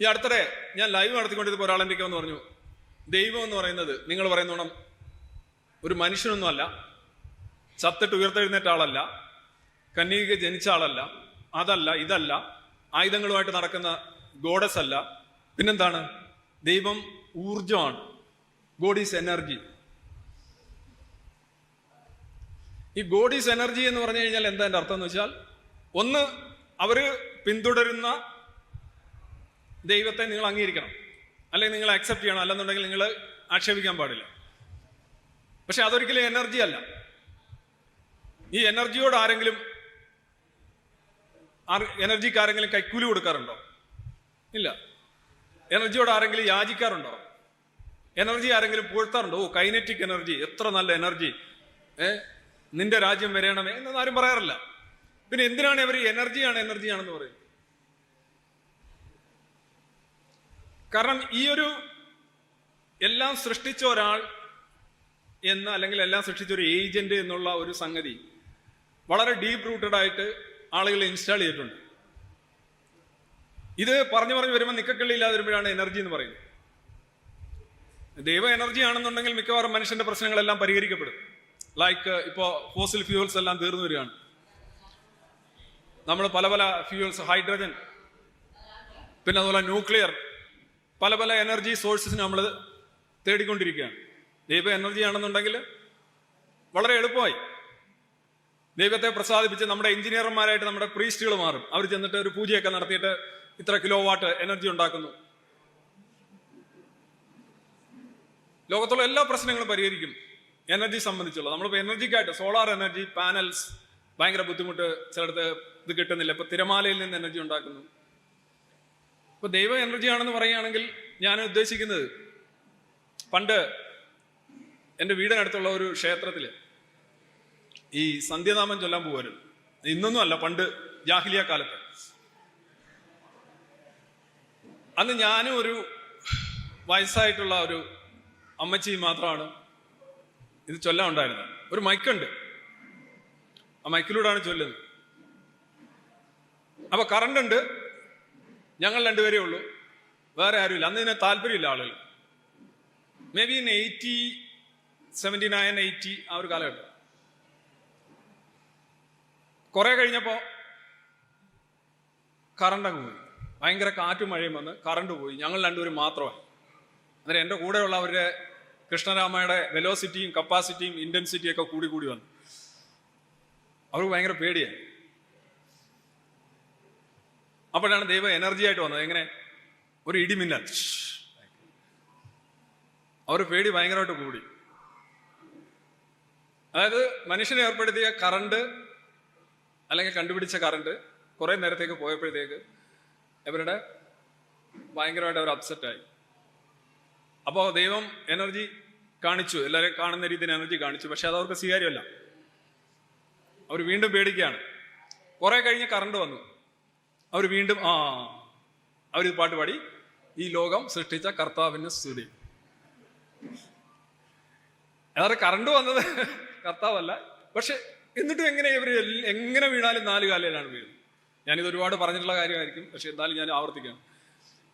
ഈ അടുത്തിടെ ഞാൻ ലൈവ് നടത്തിക്കൊണ്ടിരുന്നപ്പോൾ ഒരാൾ എന്റെ എന്ന് പറഞ്ഞു. ദൈവം എന്ന് പറയുന്നത് നിങ്ങൾ പറയുന്നോണം ഒരു മനുഷ്യനൊന്നുമല്ല. ചത്തിട്ട് ഉയർത്തെഴുന്നേറ്റ ആളല്ല. കന്യക ജനിച്ച ആളല്ല. അതല്ല ഇതല്ല. ആയുധങ്ങളുമായിട്ട് നടക്കുന്ന ഗോഡസ് അല്ല. പിന്നെന്താണ്? ദൈവം ഊർജമാണ് ഗോഡ് ഈസ് എനർജി ഈ ഗോഡ് ഈസ് എനർജി എന്ന് പറഞ്ഞു കഴിഞ്ഞാൽ എന്താ എന്റെ അർത്ഥം എന്ന് വെച്ചാൽ ഒന്ന് അവർ പിന്തുടരുന്ന ദൈവത്തെ നിങ്ങൾ അംഗീകരിക്കണം. അല്ലെങ്കിൽ നിങ്ങൾ അക്സെപ്റ്റ് ചെയ്യണം. അല്ലെന്നുണ്ടെങ്കിൽ നിങ്ങൾ ആക്ഷേപിക്കാൻ പാടില്ല. പക്ഷെ അതൊരിക്കലും എനർജി അല്ല. ഈ എനർജിയോട് ആരെങ്കിലും എനർജിക്ക് ആരെങ്കിലും കൈക്കൂലി കൊടുക്കാറുണ്ടോ? ഇല്ല. എനർജിയോട് ആരെങ്കിലും യാചിക്കാറുണ്ടോ? എനർജി ആരെങ്കിലും പുകഴ്ത്താറുണ്ടോ? ഓ കൈനറ്റിക് എനർജി എത്ര നല്ല എനർജി ഏ നിന്റെ രാജ്യം വരയണമേ എന്നൊന്നും ആരും പറയാറില്ല. പിന്നെ എന്തിനാണ് അവർ എനർജിയാണ് എനർജിയാണെന്ന് പറയും കാരണം ഈ ഒരു എല്ലാം സൃഷ്ടിച്ച ഒരാൾ എന്ന് അല്ലെങ്കിൽ എല്ലാം സൃഷ്ടിച്ച ഒരു ഏജന്റ് എന്നുള്ള ഒരു സംഗതി വളരെ ഡീപ്പ് റൂട്ടഡ് ആയിട്ട് ആളുകൾ ഇൻസ്റ്റാൾ ചെയ്തിട്ടുണ്ട്. ഇത് പറഞ്ഞു പറഞ്ഞു വരുമ്പോൾ നിക്കക്കള്ളി ഇല്ലാതെ വരുമ്പോഴാണ് എനർജി എന്ന് പറയുന്നത്. ദൈവ എനർജി ആണെന്നുണ്ടെങ്കിൽ മിക്കവാറും മനുഷ്യന്റെ പ്രശ്നങ്ങളെല്ലാം പരിഹരിക്കപ്പെടും. ലൈക്ക് ഇപ്പോൾ ഫോസിൽ ഫ്യൂവൽസ് എല്ലാം തീർന്നു വരികയാണ്. നമ്മൾ പല പല ഫ്യൂവൽസ് ഹൈഡ്രജൻ പിന്നെ അതുപോലെ ന്യൂക്ലിയർ പല പല എനർജി സോഴ്സസിന് നമ്മൾ തേടിക്കൊണ്ടിരിക്കുകയാണ്. ദൈവ എനർജി ആണെന്നുണ്ടെങ്കിൽ വളരെ എളുപ്പമായി. ദൈവത്തെ പ്രസാദിപ്പിച്ച് നമ്മുടെ എഞ്ചിനീയർമാരായിട്ട് നമ്മുടെ പ്രീസ്റ്റുകൾ മാറും. അവർ ചെന്നിട്ട് ഒരു പൂജയൊക്കെ നടത്തിയിട്ട് ഇത്ര കിലോ വാട്ട് എനർജി ഉണ്ടാക്കുന്നു. ലോകത്തുള്ള എല്ലാ പ്രശ്നങ്ങളും പരിഹരിക്കും. എനർജി സംബന്ധിച്ചുള്ള. നമ്മളിപ്പോൾ എനർജിക്കായിട്ട് സോളാർ എനർജി പാനൽസ് ഭയങ്കര ബുദ്ധിമുട്ട് ചിലടത്ത് ഇത് കിട്ടുന്നില്ല. ഇപ്പൊ തിരമാലയിൽ നിന്ന് എനർജി ഉണ്ടാക്കുന്നു. ഇപ്പൊ ദൈവ എനർജി ആണെന്ന് പറയുകയാണെങ്കിൽ ഞാൻ ഉദ്ദേശിക്കുന്നത് പണ്ട് എന്റെ വീടിനടുത്തുള്ള ഒരു ക്ഷേത്രത്തിൽ ഈ സന്ധ്യനാമം ചൊല്ലാൻ പോകുമായിരുന്നു ഇന്നൊന്നും അല്ല പണ്ട് ജാഹിലിയ കാലത്ത്. അന്ന് ഞാനും ഒരു വയസ്സായിട്ടുള്ള ഒരു അമ്മച്ചി മാത്രമാണ് ഇത് ചൊല്ലാൻ ഉണ്ടായിരുന്നത്. ഒരു മൈക്കുണ്ട്. ആ മൈക്കിലൂടെയാണ് ചൊല്ലുന്നത്. അപ്പൊ കറണ്ട് ഉണ്ട്. ഞങ്ങൾ രണ്ടുപേരേ ഉള്ളൂ. വേറെ ആരുമില്ല. അന്ന് ഇതിന് താല്പര്യമില്ല ആളുകൾ. Maybe in eighty seventy nine eighty ആ ഒരു കാലഘട്ടം. കുറെ കഴിഞ്ഞപ്പോ കറണ്ട് അങ്ങ് പോയി. ഭയങ്കര കാറ്റും മഴയും വന്ന് കറണ്ട് പോയി. ഞങ്ങൾ രണ്ടുപേരും മാത്രമായി. അന്നേരം എന്റെ കൂടെയുള്ള അവരുടെ കൃഷ്ണരാമയുടെ വെലോസിറ്റിയും കപ്പാസിറ്റിയും ഇന്റൻസിറ്റിയും ഒക്കെ കൂടി കൂടി വന്നു. അവർക്ക് ഭയങ്കര പേടിയായി. അപ്പോഴാണ് ദൈവം എനർജി ആയിട്ട് വന്നത്. എങ്ങനെ? ഒരു ഇടിമിന്നൽ അവർ പേടി ഭയങ്കരമായിട്ട് കൂടി. അതായത് മനുഷ്യനെ ഏർപ്പെടുത്തിയ കറണ്ട് അല്ലെങ്കിൽ കണ്ടുപിടിച്ച കറണ്ട് കുറെ നേരത്തേക്ക് പോയപ്പോഴത്തേക്ക് ഇവരുടെ ഭയങ്കരമായിട്ട് അവർ അപ്സെറ്റായി അപ്പോൾ ദൈവം എനർജി കാണിച്ചു. എല്ലാവരും കാണുന്ന രീതിയിൽ എനർജി കാണിച്ചു. പക്ഷെ അത് അവർക്ക് സ്വീകാര്യമല്ല. അവർ വീണ്ടും പേടിക്കുകയാണ്. കുറെ കഴിഞ്ഞ് കറണ്ട് വന്നു. അവർ വീണ്ടും ആ അവർ പാട്ട് പാടി. ഈ ലോകം സൃഷ്ടിച്ച കർത്താവിന് സ്തുതി. അതായത് കറണ്ട് വന്നത് കർത്താവല്ല. പക്ഷെ എന്നിട്ടും എങ്ങനെ ഇവർ എങ്ങനെ വീണാലും നാല് കാലയിലാണ് വീഴുന്നത് ഞാനിത് ഒരുപാട് പറഞ്ഞിട്ടുള്ള കാര്യമായിരിക്കും. പക്ഷെ എന്തായാലും ഞാൻ ആവർത്തിക്കാം.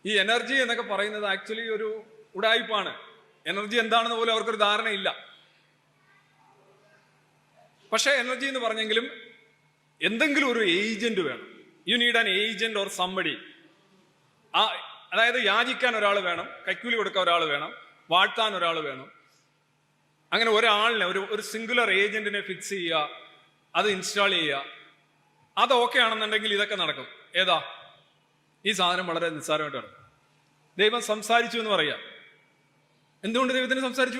ഈ എനർജി എന്നൊക്കെ പറയുന്നത് ആക്ച്വലി ഒരു ഉടായ്പാണ്. എനർജി എന്താണെന്ന് പോലും അവർക്കൊരു ധാരണയില്ല. പക്ഷേ എനർജി എന്ന് പറഞ്ഞെങ്കിലും എന്തെങ്കിലും ഒരു ഏജന്റ് വേണം. You need an agent or somebody ആ അതായത് യാചിക്കാൻ ഒരാൾ വേണം കൈക്കൂലി കൊടുക്കാൻ ഒരാൾ വേണം വാഴ്ത്താൻ ഒരാൾ വേണം. അങ്ങനെ ഒരാളിനെ ഒരു ഒരു സിംഗുലർ ഏജന്റിനെ ഫിക്സ് ചെയ്യുക അത് ഇൻസ്റ്റാൾ ചെയ്യുക. അത് ഓക്കെ ആണെന്നുണ്ടെങ്കിൽ ഇതൊക്കെ നടക്കും. ഏതാ? ഈ സാധനം വളരെ നിസ്സാരമായിട്ട് നടക്കും ദൈവം സംസാരിച്ചു എന്ന് പറയാം. എന്തുകൊണ്ട് ദൈവത്തിന് സംസാരിച്ചു?